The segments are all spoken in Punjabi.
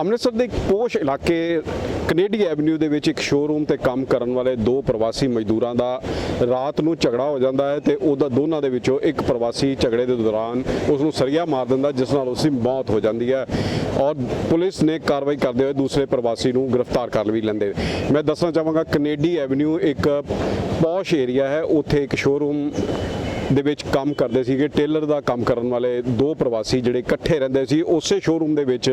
ਅੰਮ੍ਰਿਤਸਰ ਦੇ ਇੱਕ ਪੋਸ਼ ਇਲਾਕੇ ਕੈਨੇਡੀ ਐਵਨਿਊ ਦੇ ਵਿੱਚ ਇੱਕ ਸ਼ੋਰੂਮ ਤੇ ਕੰਮ ਕਰਨ ਵਾਲੇ ਦੋ ਪ੍ਰਵਾਸੀ ਮਜ਼ਦੂਰਾਂ ਦਾ ਰਾਤ ਨੂੰ ਝਗੜਾ ਹੋ ਜਾਂਦਾ ਹੈ ਤੇ ਉਹਦਾ ਦੋਨਾਂ ਦੇ ਵਿੱਚੋਂ ਇੱਕ ਪ੍ਰਵਾਸੀ ਝਗੜੇ ਦੇ ਦੌਰਾਨ ਉਸ ਨੂੰ ਸਰੀਆ ਮਾਰ ਦਿੰਦਾ, ਜਿਸ ਨਾਲ ਉਸ ਦੀ ਮੌਤ ਹੋ ਜਾਂਦੀ ਹੈ ਔਰ ਪੁਲਿਸ ਨੇ ਕਾਰਵਾਈ ਕਰਦੇ ਹੋਏ ਦੂਸਰੇ ਪ੍ਰਵਾਸੀ ਨੂੰ ਗ੍ਰਿਫਤਾਰ ਕਰ ਵੀ ਲੈਂਦੇ। ਮੈਂ ਦੱਸਣਾ ਚਾਹਾਂਗਾ ਕੈਨੇਡੀ ਐਵਨਿਊ ਇੱਕ ਪੌਸ਼ ਏਰੀਆ ਹੈ, ਉੱਥੇ ਇੱਕ ਸ਼ੋਰੂਮ ਦੇ ਵਿੱਚ ਕੰਮ ਕਰਦੇ ਸੀਗੇ, ਟੇਲਰ ਦਾ ਕੰਮ ਕਰਨ ਵਾਲੇ ਦੋ ਪ੍ਰਵਾਸੀ ਜਿਹੜੇ ਇਕੱਠੇ ਰਹਿੰਦੇ ਸੀ, ਉਸੇ ਸ਼ੋਰੂਮ ਦੇ ਵਿੱਚ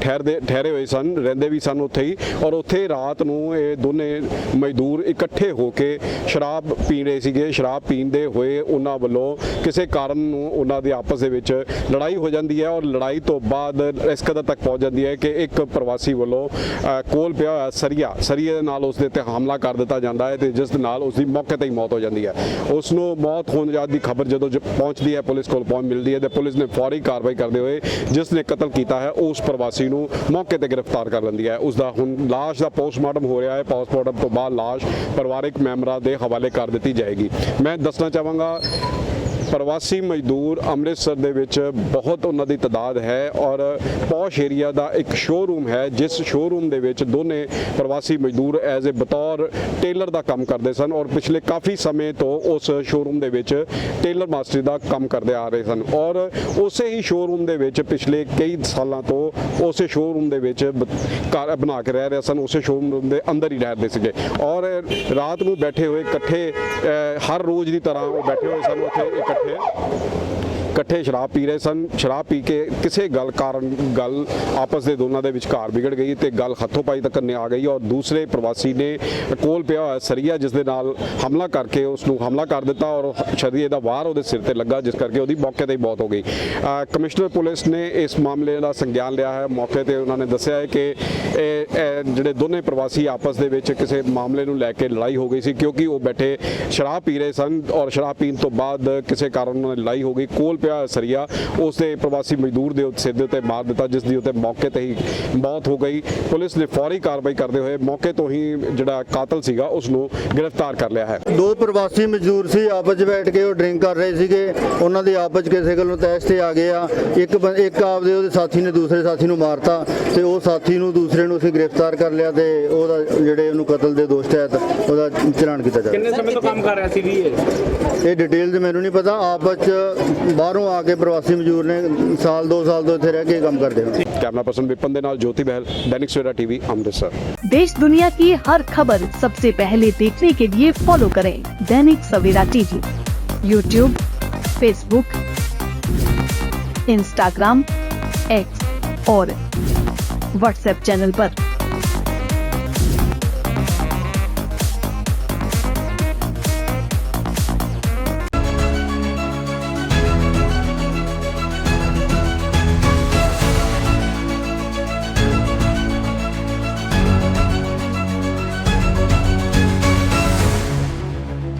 ਠਹਿਰਦੇ, ਠਹਿਰੇ ਹੋਏ ਸਨ, ਰਹਿੰਦੇ ਵੀ ਸਨ ਉੱਥੇ ਹੀ ਔਰ ਉੱਥੇ ਰਾਤ ਨੂੰ ਇਹ ਦੋਨੇ ਮਜ਼ਦੂਰ ਇਕੱਠੇ ਹੋ ਕੇ ਸ਼ਰਾਬ ਪੀ ਰਹੇ ਸੀਗੇ, ਸ਼ਰਾਬ ਪੀਂਦੇ ਹੋਏ ਉਹਨਾਂ ਵੱਲੋਂ ਕਿਸੇ ਕਾਰਨ ਨੂੰ ਉਹਨਾਂ ਦੇ ਆਪਸ ਦੇ ਵਿੱਚ ਲੜਾਈ ਹੋ ਜਾਂਦੀ ਹੈ ਔਰ ਲੜਾਈ ਤੋਂ ਬਾਅਦ ਇਸ ਕਦਰ ਤੱਕ ਪਹੁੰਚ ਜਾਂਦੀ ਹੈ ਕਿ ਇੱਕ ਪ੍ਰਵਾਸੀ ਵੱਲੋਂ ਕੋਲ ਪਿਆ ਹੋਇਆ ਸਰੀਆ, ਸਰੀਏ ਦੇ ਨਾਲ ਉਸ ਦੇ ਉੱਤੇ ਹਮਲਾ ਕਰ ਦਿੱਤਾ ਜਾਂਦਾ ਹੈ ਤੇ ਜਿਸ ਦੇ ਨਾਲ ਉਸ ਦੀ ਮੌਕੇ ਤੇ ਹੀ ਮੌਤ ਹੋ ਜਾਂਦੀ ਹੈ। ਉਸ ਨੂੰ ਮੌਤ ਹੋਣ ਜਾਤ ਦੀ ਖਬਰ ਜਦੋਂ ਪਹੁੰਚਦੀ ਹੈ, ਪੁਲਿਸ ਕੋਲ ਪਹੁੰਚ ਮਿਲਦੀ ਹੈ ਤੇ ਪੁਲਿਸ ਨੇ ਫੌਰੀ ਕਾਰਵਾਈ ਕਰਦੇ ਹੋਏ ਜਿਸ ਨੇ ਕਤਲ ਕੀਤਾ ਹੈ, ਉਸ ਪ੍ਰਵਾਸੀ ਨੂੰ ਮੌਕੇ ਤੇ ਗ੍ਰਿਫਤਾਰ ਕਰ ਲੈਂਦੀ ਹੈ। ਉਸ ਦਾ ਹੁਣ ਲਾਸ਼ ਦਾ ਪੋਸਟਮਾਰਟਮ ਹੋ ਰਿਹਾ ਹੈ। ਪੋਸਟਮਾਰਟਮ ਤੋਂ ਬਾਅਦ ਲਾਸ਼ ਪਰਿਵਾਰਕ ਮੈਂਬਰਾਂ ਦੇ ਹਵਾਲੇ ਕਰ ਦਿੱਤੀ ਜਾਏਗੀ। ਮੈਂ ਦੱਸਣਾ ਚਾਹਾਂਗਾ ਪ੍ਰਵਾਸੀ ਮਜ਼ਦੂਰ ਅੰਮ੍ਰਿਤਸਰ ਦੇ ਵਿੱਚ ਬਹੁਤ ਉਹਨਾਂ ਦੀ ਤਾਦਾਦ ਹੈ ਔਰ ਪੌਸ਼ ਏਰੀਆ ਦਾ ਇੱਕ ਸ਼ੋਰੂਮ ਹੈ, ਜਿਸ ਸ਼ੋਰੂਮ ਦੇ ਵਿੱਚ ਦੋਨੇ ਪ੍ਰਵਾਸੀ ਮਜ਼ਦੂਰ ਐਜ਼ ਅ ਬਤੌਰ ਟੇਲਰ ਦਾ ਕੰਮ ਕਰਦੇ ਸਨ ਔਰ ਪਿਛਲੇ ਕਾਫੀ ਸਮੇਂ ਤੋਂ ਉਸ ਸ਼ੋਰੂਮ ਦੇ ਵਿੱਚ ਟੇਲਰ ਮਾਸਟਰੀ ਦਾ ਕੰਮ ਕਰਦੇ ਆ ਰਹੇ ਸਨ ਔਰ ਉਸੇ ਹੀ ਸ਼ੋਰੂਮ ਦੇ ਵਿੱਚ ਪਿਛਲੇ ਕਈ ਸਾਲਾਂ ਤੋਂ ਉਸੇ ਸ਼ੋਰੂਮ ਦੇ ਵਿੱਚ ਘਰ ਬਣਾ ਕੇ ਰਹਿ ਰਹੇ ਸਨ, ਉਸੇ ਸ਼ੋਰੂਮ ਦੇ ਅੰਦਰ ਹੀ ਰਹਿੰਦੇ ਸੀਗੇ ਔਰ ਰਾਤ ਨੂੰ ਬੈਠੇ ਹੋਏ ਇਕੱਠੇ ਹਰ ਰੋਜ਼ ਦੀ ਤਰ੍ਹਾਂ ਉਹ ਬੈਠੇ ਹੋਏ ਸਨ, ਉੱਥੇ ਇਕੱਠੇ morrer. ਇਕੱਠੇ ਸ਼ਰਾਬ ਪੀ ਰਹੇ ਸਨ। ਸ਼ਰਾਬ ਪੀ ਕੇ ਕਿਸੇ ਗੱਲ ਕਾਰਨ ਗੱਲ ਆਪਸ ਦੇ ਦੋਨਾਂ ਦੇ ਵਿਚਕਾਰ ਵਿਗੜ ਗਈ ਤੇ ਗੱਲ ਹੱਥੋਂ ਪਾਈ ਤੱਕ ਨੇ ਆ ਗਈ ਔਰ ਦੂਸਰੇ ਪ੍ਰਵਾਸੀ ਨੇ ਕੋਲ ਪਿਆ ਹੋਇਆ ਸਰੀਆ ਜਿਸ ਦੇ ਨਾਲ ਹਮਲਾ ਕਰਕੇ ਉਸ ਨੂੰ ਹਮਲਾ ਕਰ ਦਿੱਤਾ ਔਰ ਸਰੀਏ ਦਾ ਵਾਰ ਉਹਦੇ ਸਿਰ ਤੇ ਲੱਗਾ ਜਿਸ ਕਰਕੇ ਉਹਦੀ ਮੌਕੇ ਤੇ ਹੀ ਮੌਤ ਹੋ ਗਈ। ਕਮਿਸ਼ਨਰ ਪੁਲਿਸ ਨੇ ਇਸ ਮਾਮਲੇ ਦਾ ਸੰਗਿਆਨ ਲਿਆ ਹੈ। ਮੌਕੇ ਤੇ ਉਹਨਾਂ ਨੇ ਦੱਸਿਆ ਹੈ ਕਿ ਇਹ ਜਿਹੜੇ ਦੋਨੇ ਪ੍ਰਵਾਸੀ ਆਪਸ ਦੇ ਵਿੱਚ ਕਿਸੇ ਮਾਮਲੇ ਨੂੰ ਲੈ ਕੇ ਲੜਾਈ ਹੋ ਗਈ ਸੀ ਕਿਉਂਕਿ ਉਹ ਬੈਠੇ ਸ਼ਰਾਬ ਪੀ ਰਹੇ ਸਨ ਔਰ ਸ਼ਰਾਬ ਪੀਣ ਤੋਂ ਬਾਅਦ ਕਿਸੇ ਕਾਰਨ ਉਹਨਾਂ ਨੇ ਲੜਾਈ ਹੋ ਗਈ। ਕੋਲ ਪਿਆ ਸਰੀਆ ਉਸ ਦੇ ਪ੍ਰਵਾਸੀ ਮਜ਼ਦੂਰ ਦੇ ਉੱਤੇ ਸਿਰ ਦੇ ਉੱਤੇ ਮਾਰ ਦਿੱਤਾ ਜਿਸ ਦੀ ਉੱਤੇ ਮੌਕੇ ਤੇ ਹੀ ਮੌਤ ਹੋ ਗਈ। ਪੁਲਿਸ ਨੇ ਫੌਰੀ ਕਾਰਵਾਈ ਕਰਦੇ ਹੋਏ ਮੌਕੇ ਤੋਂ ਹੀ ਜਿਹੜਾ ਕਾਤਲ ਸੀਗਾ ਉਸ ਨੂੰ ਗ੍ਰਿਫਤਾਰ ਕਰ ਲਿਆ ਹੈ। ਦੋ ਪ੍ਰਵਾਸੀ ਮਜ਼ਦੂਰ ਸੀ ਆਪਸ 'ਚ ਬੈਠ ਕੇ ਉਹ ਡਰਿੰਕ ਕਰ ਰਹੇ ਸੀਗੇ। ਉਹਨਾਂ ਦੇ ਆਪਸ ਕਿਸੇ ਗੱਲੋਂ ਤੈਸ਼ ਤੇ ਆ ਗਏ ਆ। ਇੱਕ ਇੱਕ ਆਪਦੇ ਉਹਦੇ ਸਾਥੀ ਨੇ ਦੂਸਰੇ ਸਾਥੀ ਨੂੰ ਮਾਰਤਾ ਤੇ ਉਹ ਸਾਥੀ ਨੂੰ ਦੂਸਰੇ ਨੂੰ ਅਸੀਂ ਗ੍ਰਿਫਤਾਰ ਕਰ ਲਿਆ ਤੇ ਉਹਦਾ ਜਿਹੜੇ ਉਹਨੂੰ ਕਤਲ ਦੇ ਦੋਸ਼ ਤਹਿਤ ਉਹਦਾ ਚਲਾਨ ਕੀਤਾ ਜਾ ਰਿਹਾ। ਕਿੰਨੇ ਸਮੇਂ ਤੋਂ ਕੰਮ ਕਰ ਰਿਹਾ ਸੀ ਵੀ ਇਹ? ਇਹ ਡਿਟੇਲਸ ਮੈਨੂੰ ਨਹੀਂ ਪਤਾ। ਆਪਸ 'ਚ ਬਾਹਰੋਂ ਆ ਕੇ ਪ੍ਰਵਾਸੀ ਮਜ਼ਦੂਰ ਨੇ ਸਾਲ ਦੋ ਸਾਲ ਤੋਂ ਇੱਥੇ ਰਹਿ ਕੇ ਕੰਮ ਕਰਦੇ ਨੇ ਕੈਮਰਾ ਪਰਸਨ ਵਿਪਨ ਦੇ ਨਾਲ ਜੋਤੀ ਬਹਿਲ ਦੈਨਿਕ ਸਵੇਰਾ ਟੀਵੀ ਅੰਮ੍ਰਿਤਸਰ देश दुनिया की हर खबर सबसे पहले देखने के लिए फॉलो करें Dainik Savera TV YouTube Facebook Instagram X और व्हाट्सएप चैनल पर।